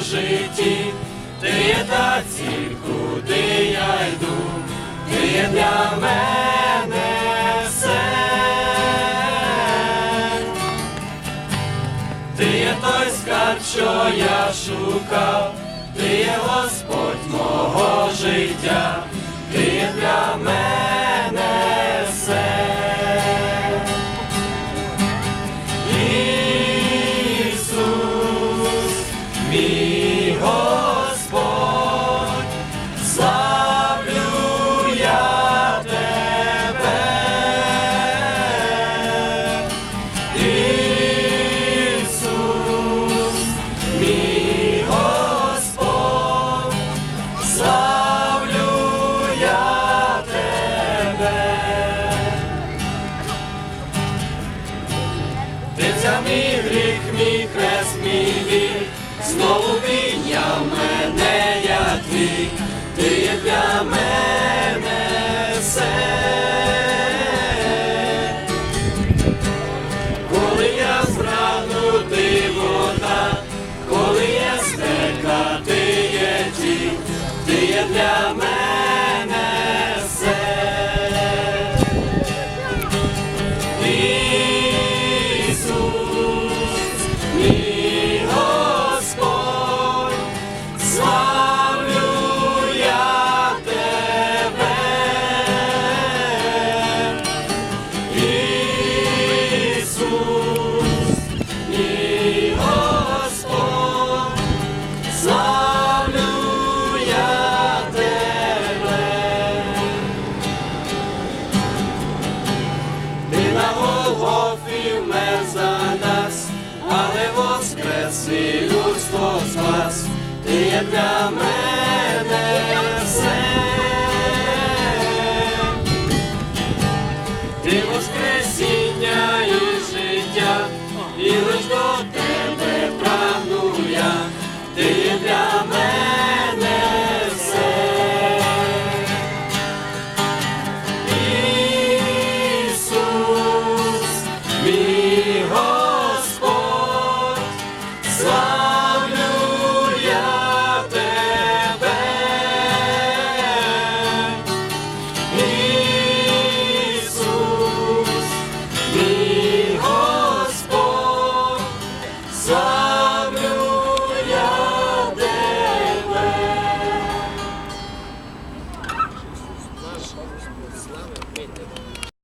житті, ти є та ціль, куди я йду, ти є для мене все. Ти є той скарб, що я шукав, ти є Господь мого життя, ти є для Ти мій гріх, мій хрест, мій біль, знову підняв мене, я твій, ти є для мене ти для мене все. Ти воскресіння і життя, і лиш до тебе прагну я, ти є для. time.